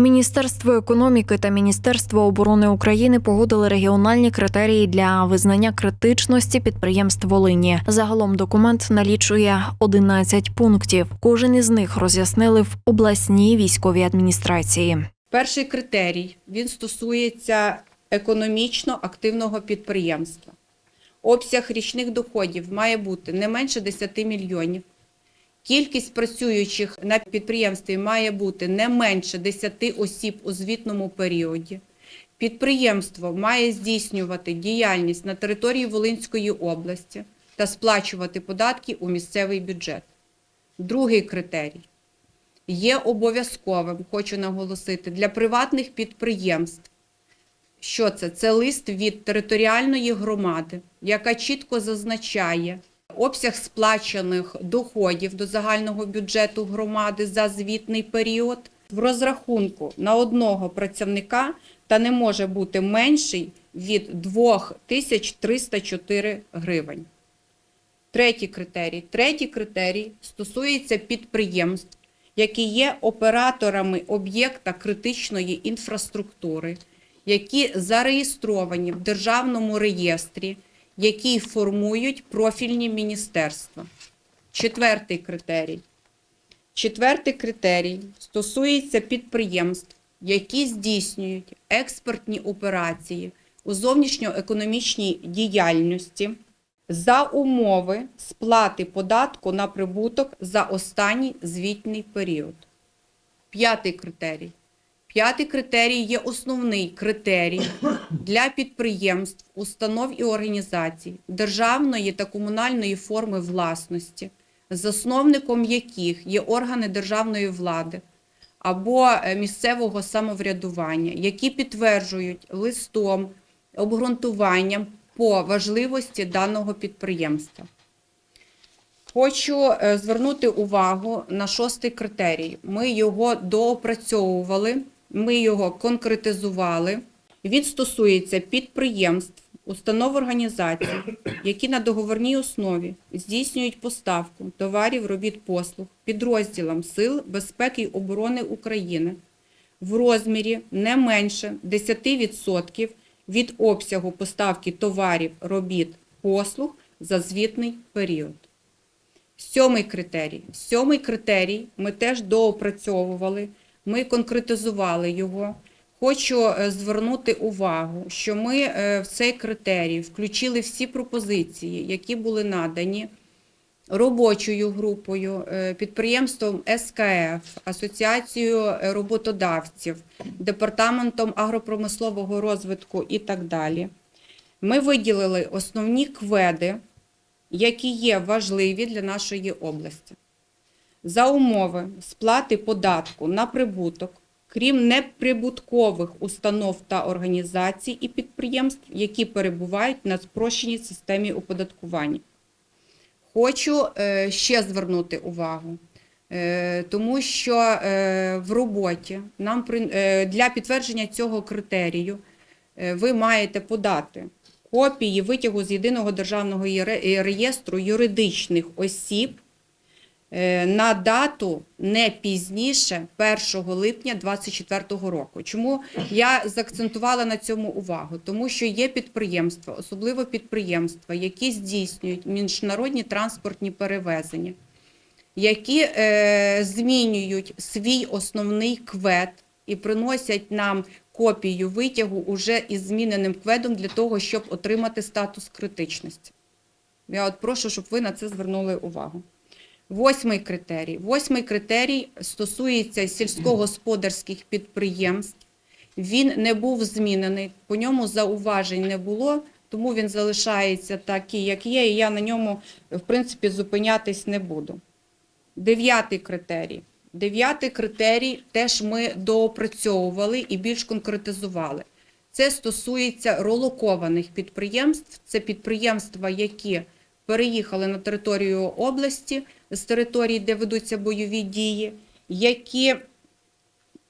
Міністерство економіки та Міністерство оборони України погодили регіональні критерії для визнання критичності підприємств Волині. Загалом документ налічує 11 пунктів. Кожен із них роз'яснили в обласній військовій адміністрації. Перший критерій він стосується економічно активного підприємства. Обсяг річних доходів має бути не менше 10 мільйонів. Кількість працюючих на підприємстві має бути не менше 10 осіб у звітному періоді. Підприємство має здійснювати діяльність на території Волинської області та сплачувати податки у місцевий бюджет. Другий критерій є обов'язковим, хочу наголосити, для приватних підприємств. Що це? Це лист від територіальної громади, яка чітко зазначає обсяг сплачених доходів до загального бюджету громади за звітний період в розрахунку на одного працівника та не може бути менший від 2304 гривень. Третій критерій. Третій критерій стосується підприємств, які є операторами об'єкта критичної інфраструктури, які зареєстровані в державному реєстрі, які формують профільні міністерства. Четвертий критерій. Четвертий критерій стосується підприємств, які здійснюють експортні операції у зовнішньоекономічній діяльності за умови сплати податку на прибуток за останній звітний період. П'ятий критерій. П'ятий критерій є основний критерій для підприємств, установ і організацій державної та комунальної форми власності, засновником яких є органи державної влади або е, місцевого самоврядування, які підтверджують листом, обґрунтуванням по важливості даного підприємства. Хочу е, звернути увагу на шостий критерій. Ми його доопрацьовували, ми його конкретизували. Він стосується підприємств, установ організацій, які на договорній основі здійснюють поставку товарів, робіт, послуг підрозділам Сил безпеки й оборони України в розмірі не менше 10% від обсягу поставки товарів, робіт, послуг за звітний період. Сьомий критерій. Сьомий критерій ми теж доопрацьовували, ми конкретизували його. Хочу е, звернути увагу, що ми е, в цей критерій включили всі пропозиції, які були надані робочою групою, е, підприємством СКФ, Асоціацією роботодавців, департаментом агропромислового розвитку і так далі. Ми виділили основні кведи, які є важливі для нашої області. За умови сплати податку на прибуток, крім неприбуткових установ та організацій і підприємств, які перебувають на спрощеній системі оподаткування. Хочу е, ще звернути увагу, е, тому що е, в роботі нам для підтвердження цього критерію ви маєте подати копії витягу з єдиного державного реєстру юридичних осіб на дату не пізніше 1 липня 2024 року. Чому я заакцентувала на цьому увагу? Тому що є підприємства, особливо підприємства, які здійснюють міжнародні транспортні перевезення, які е, змінюють свій основний квет і приносять нам копію витягу уже із зміненим кведом для того, щоб отримати статус критичності. Я от прошу, щоб ви на це звернули увагу. Восьмий критерій. Восьмий критерій стосується сільськогосподарських підприємств. Він не був змінений, по ньому зауважень не було, тому він залишається такий, як є, і я на ньому, в принципі, зупинятись не буду. Дев'ятий критерій. Дев'ятий критерій теж ми доопрацьовували і більш конкретизували. Це стосується релокованих підприємств. Це підприємства, які переїхали на територію області з території, де ведуться бойові дії, які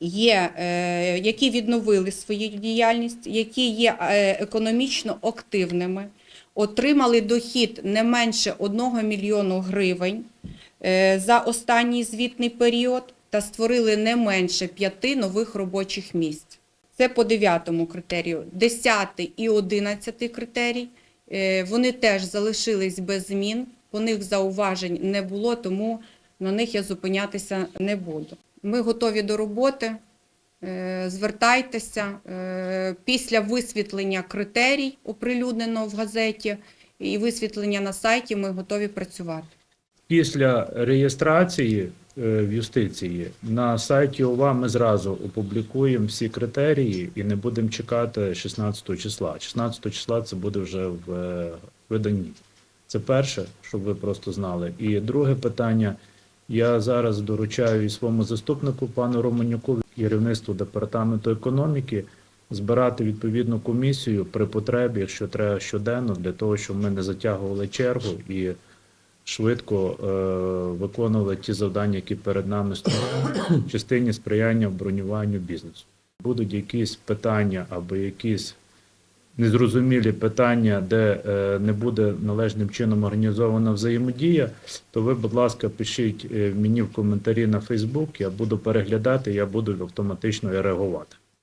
є, е, які відновили свою діяльність, які є е, економічно активними, отримали дохід не менше 1 мільйону гривень е, за останній звітний період та створили не менше п'яти нових робочих місць. Це по дев'ятому критерію. Десятий і одинадцятий критерій. Вони теж залишились без змін. По них зауважень не було, тому на них я зупинятися не буду. Ми готові до роботи. Е, Звертайтеся Е, після висвітлення критерій, оприлюдненого в газеті, і висвітлення на сайті. Ми готові працювати. Після реєстрації е, в юстиції на сайті ОВА ми зразу опублікуємо всі критерії і не будемо чекати 16 числа. 16 числа це буде вже в виданні. Це перше, щоб ви просто знали. І друге питання. Я зараз доручаю і своєму заступнику пану Романюку, керівництву департаменту економіки, збирати відповідну комісію при потребі, якщо треба щоденно, для того, щоб ми не затягували чергу і швидко е, виконували ті завдання, які перед нами стоять в частині сприяння бронюванню бізнесу. Будуть якісь питання або якісь незрозумілі питання, де е, не буде належним чином організована взаємодія, то ви, будь ласка, пишіть е, мені в коментарі на Фейсбук, я буду переглядати, я буду автоматично реагувати.